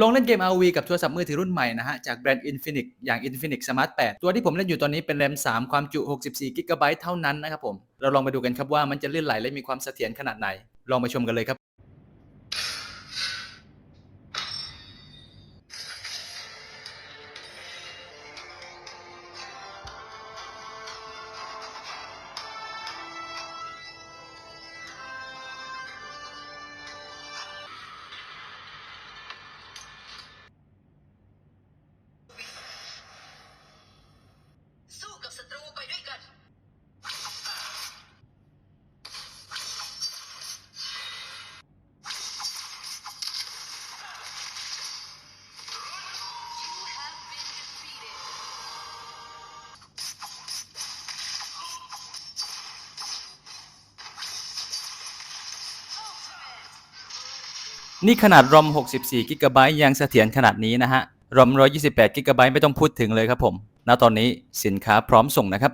ลองเล่นเกม ROV กับโทรศัพท์มือถือรุ่นใหม่นะฮะ จากแบรนด์ Infinix อย่าง Infinix Smart 8 ตัวที่ผมเล่นอยู่ตอนนี้เป็นแรม 3 ความจุ 64 GB เท่านั้นนะครับผม เราลองไปดูกันครับว่ามันจะลื่นไหลและมีความเสถียรขนาดไหน ลองไปชมกันเลยครับ นี่ขนาด ROM 64 GB ยังเสถียรขนาดนี้นะฮะ ROM 128 GB ไม่ต้องพูดถึงเลยครับผม ณ ตอนนี้สินค้าพร้อมส่งนะครับ